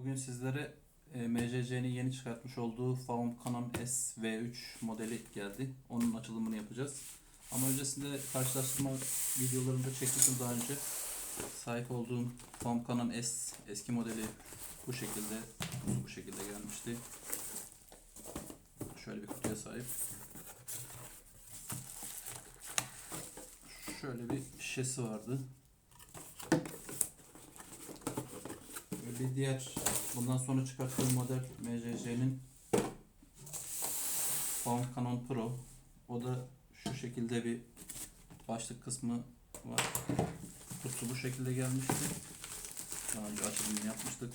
Bugün sizlere e, MJC'nin yeni çıkartmış olduğu Faum Canon S V3 modeli geldi. Onun açılımını yapacağız. Ama öncesinde karşılaştırma videolarında çekmiştim daha önce. Sahip olduğum Faum Canon S eski modeli bu şekilde bu şekilde gelmişti. Şöyle bir kutuya sahip. Şöyle bir şişesi vardı. Bir diğer bundan sonra çıkarttığım model MJC'nin Faun Canon Pro. O da şu şekilde bir başlık kısmı var. Kutusu bu şekilde gelmişti. Daha önce açılımını yapmıştık.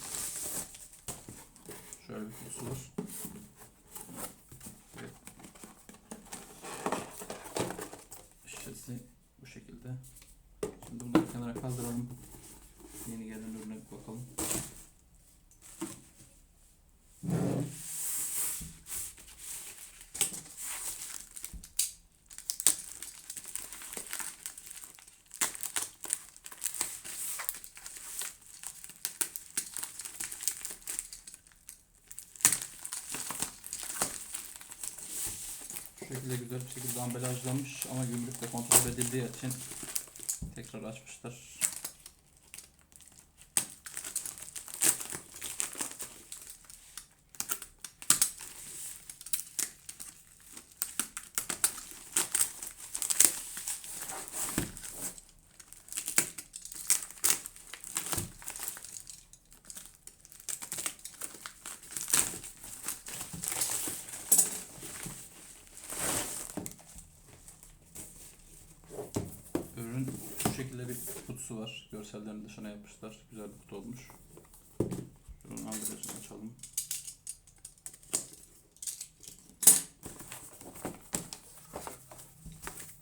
Şöyle bir kutusu var. Şişesi bu şekilde. Şimdi bunları kenara kaldıralım. Yeni gelen ürüne bakalım. Şekilde güzel bir şekilde ambalajlanmış ama gümrükle kontrol edildiği için tekrar açmışlar. Ürün şu şekilde bir kutusu var. Görsellerini dışına yapmışlar. Güzel bir kutu olmuş. Şunun ambalajını açalım.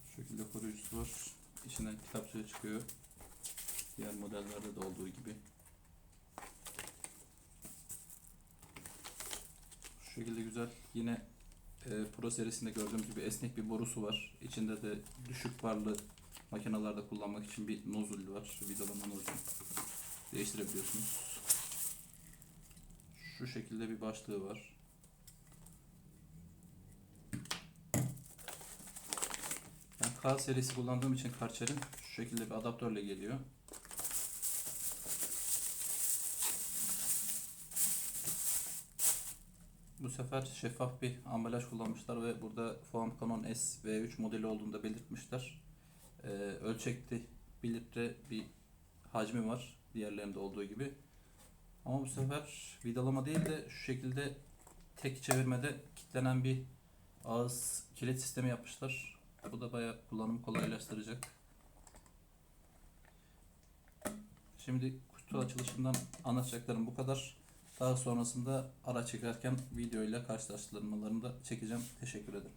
Şu şekilde koruyucusu var. İçinden kitapçığı çıkıyor. Diğer modellerde de olduğu gibi. Şu şekilde güzel. Yine e, Pro serisinde gördüğümüz gibi esnek bir borusu var. İçinde de düşük barlı makinalarda kullanmak için bir nozul var. Vidalama nozul. Değiştirebiliyorsunuz. Şu şekilde bir başlığı var. Ben K serisi kullandığım için Karcher'in şu şekilde bir adaptörle geliyor. Bu sefer şeffaf bir ambalaj kullanmışlar ve burada Foam Canon S V3 modeli olduğunu da belirtmişler. Ee, ölçekli 1 litre bir hacmi var diğerlerinde olduğu gibi. Ama bu sefer vidalama değil de şu şekilde tek çevirmede kilitlenen bir ağız kilit sistemi yapmışlar. Bu da bayağı kullanımı kolaylaştıracak. Şimdi kutu açılışından anlatacaklarım bu kadar. Daha sonrasında araç çekerken video ile karşılaştırmalarını da çekeceğim. Teşekkür ederim.